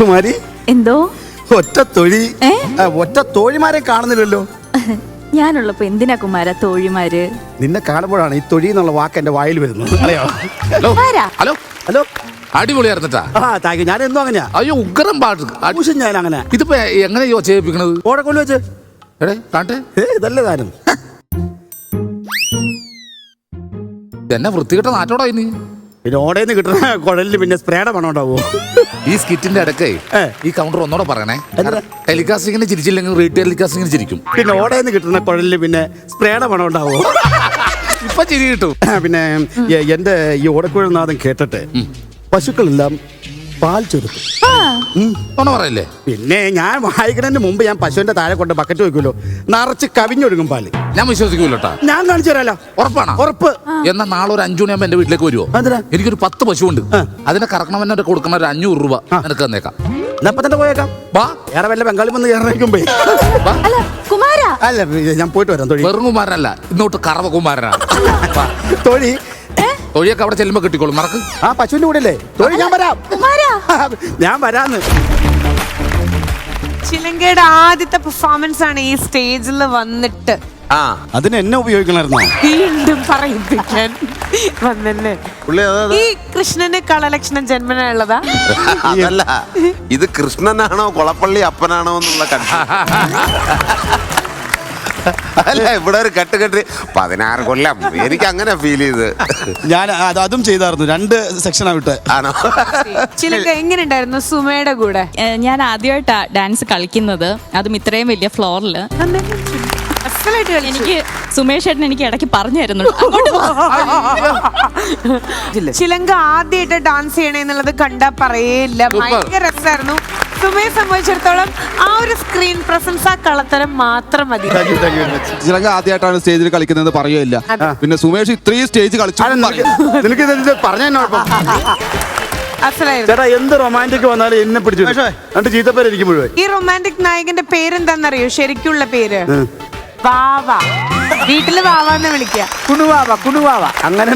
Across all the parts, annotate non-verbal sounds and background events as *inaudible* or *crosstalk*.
കുമാരി എന്തോ? ഒറ്റ തൊഴി. ഏ? ഒറ്റ തോഴിമാരെ കാണുന്നില്ലല്ലോ. ഞാനുള്ളപ്പോ എന്തിനാ കുമാര തോഴിമാര്? നിന്നെ കാണുമ്പോഴാണ് ഈ തൊഴി എന്നുള്ള വാക്ക് എന്റെ വായിൽ വരുന്നത്. അറിയോ ഹലോ. ആരാ? ഹലോ. ഹലോ. അടിപൊളിയായിരുന്നിട്ടാ. ആ താങ്ക് യു. ഞാൻ എന്നും അങ്ങനെയാ അയ്യോ ഉഗ്രം പാട്ട്. അടി- ഞാൻ അങ്ങനെ. ഇതിപ്പോ എങ്ങനെയോ ചെയ്യിപ്പിക്കണത്? ഓടക്കൊള്ളു വെച്ച്. എടേ കാണട്ടെ. ഏ ഇതല്ലേ താനും എന്നെ വൃത്തികെട്ട നാറ്റോടായി ഇനി. പിന്നെ ഓടയിൽ കിട്ടുന്ന കുഴലിൽ പിന്നെ സ്പ്രേയുടെ പണം ഉണ്ടാവോ. ഈ സ്കിറ്റിന്റെ ഇടയ്ക്കേ ഏ. ഈ കൗണ്ടർ ഒന്നോടെ പറയണേ. എന്താ? ടെലികാസ്റ്റിങ്ങിന് ചിരിച്ചില്ലെങ്കിൽ റീറ്റെയിൽ ടെലികാസ്റ്റിങ്ങിന് ചിരിക്കും. പിന്നെ ഓടേന്ന് കിട്ടുന്ന കുഴലിൽ പിന്നെ സ്പ്രേയുടെ പണം ഉണ്ടാവോ. ഇപ്പൊ ചിരി കിട്ടും. പിന്നെ എ- എന്റെ ഈ ഓടക്കുഴൽനാഥം കേട്ടിട്ട് പശുക്കളെല്ലാം പാൽ പറയല്ലേ? പിന്നെ ഞാൻ വായിക്കുന്നതിന് മുമ്പ് ഞാൻ പശുവിന്റെ താഴെ കൊണ്ട് ബക്കറ്റ് വെക്കുമല്ലോ. നിറച്ച് കവിഞ്ഞൊഴുകും പാൽ. ഞാൻ വിശ്വസിക്കൂലോട്ടാ. ഞാൻ കാണിച്ചു തരാലോ ഉറപ്പാണോ? ഉറപ്പ്. എന്നാ നാളെ ഒരു അഞ്ചു മണിയാകുമ്പോ എന്റെ വീട്ടിലേക്ക് വരുമോ എന്തിനാ? എനിക്കൊരു പത്ത് പശു ഉണ്ട് അതിനെ കറക്കണമെന്നെ കൊടുക്കണ ഒരു അഞ്ഞൂറ് രൂപ. നിനക്ക് തന്നേക്കാം. എന്നപ്പോ തന്നെ പോയേക്കാം. വാ. വേറെ വല്ല ബംഗാളിൽ വന്ന് കയറിക്കുമ്പേ വാ. അല്ല കുമാര. അല്ല ഞാൻ പോയിട്ട് വരാം തൊഴി. വെറും കുമാരനല്ല ഇന്നോട്ട് കറവ കുമാരനാണ്. വാ. തൊഴി തൊഴിയൊക്കെ അവിടെ ചെല്ലുമ്പോ കിട്ടിക്കോളും. മറക്ക്. ആ പശുവിന്റെ കൂടെ അല്ലേ തൊഴി ഞാൻ വരാം. *laughs* ഞാൻ വരാന്ന്. ചിലങ്കയുടെ ആദ്യത്തെ പെർഫോമൻസ് ആണ് ഈ സ്റ്റേജിൽ വന്നിട്ട്. ആ. അതിന് എന്നെ ഉപയോഗിക്കണമായിരുന്നു. വീണ്ടും പറയിപ്പിക്കാൻ വന്നല്ലേ പുള്ളി അതാ ഈ കൃഷ്ണന് കളലക്ഷണം ജന്മന ഉള്ളതാ അതല്ല ഇത് കൃഷ്ണനാണോ കൊളപ്പള്ളി അപ്പനാണോ എന്നുള്ള കൺഫ്യൂഷൻ *laughs* അല്ല ഇവിടെ ഒരു കെട്ട് കെട്ട്. പതിനാറ് കൊല്ലം. എനിക്ക് അങ്ങനെ ഫീൽ ചെയ്ത്. ഞാൻ അത് അതും ചെയ്തായിരുന്നു. രണ്ട് സെക്ഷനാ വിട്ട് ആണോ? ചിലക്ക് എങ്ങനെ ഉണ്ടായിരുന്നു സുമയുടെ കൂടെ? ഏഹ് ഞാൻ ആദ്യമായിട്ടാ ഡാൻസ് കളിക്കുന്നത്. അതും ഇത്രയും വലിയ ഫ്ലോറിൽ അസലായിട്ട് എനിക്ക് സുമേഷ് ചേട്ടൻ എനിക്ക് ഇടയ്ക്ക് പറഞ്ഞു തരുന്നു അങ്ങോട്ട് പോ. ചിലങ്ക ആദ്യമായിട്ട് ഡാൻസ് ചെയ്യണേന്നുള്ളത് കണ്ടാ പറയേയില്ല. ഭയങ്കര രസമായിരുന്നു സുമയെ സംബന്ധിച്ചിടത്തോളം ആ ഒരു സ്ക്രീൻ പ്രസൻസ് ആ കളത്തരം മാത്രം മതി. ചിലങ്ക ആദ്യമായിട്ടാണ് സ്റ്റേജിൽ കളിക്കുന്നത് പറയുകയില്ല. പിന്നെ സുമേഷ് ഇത്രയും സ്റ്റേജ് കളിച്ചു എന്നും പറയും. നിനക്ക് പറഞ്ഞു ചേട്ടാ എന്ത് റൊമാന്റിക് വന്നാലും എന്നെ പിടിച്ചു രണ്ട് ചീത്തപ്പേര് എനിക്ക് മുഴുവൻ ഈ റൊമാന്റിക് നായകന്റെ പേരെന്താന്നറിയോ? ശരിക്കുള്ള പേര്. വാവ. വീട്ടിൽ വാവാന്ന് വിളിക്ക. കുണുവാവ കുണുവാവ. അങ്ങനെ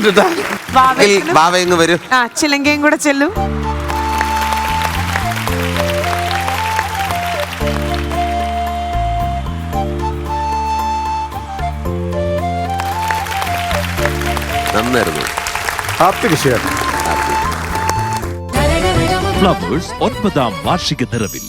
ബാബ ഇങ്ങ് വരൂ. ആ ചിലങ്കയും കൂടെ ചെല്ലും. നന്നായിരുന്നു. ഹാപ്പി വിഷയം ഫ്ലവേഴ്സ് ഒൻപതാം വാർഷിക നിറവിൽ.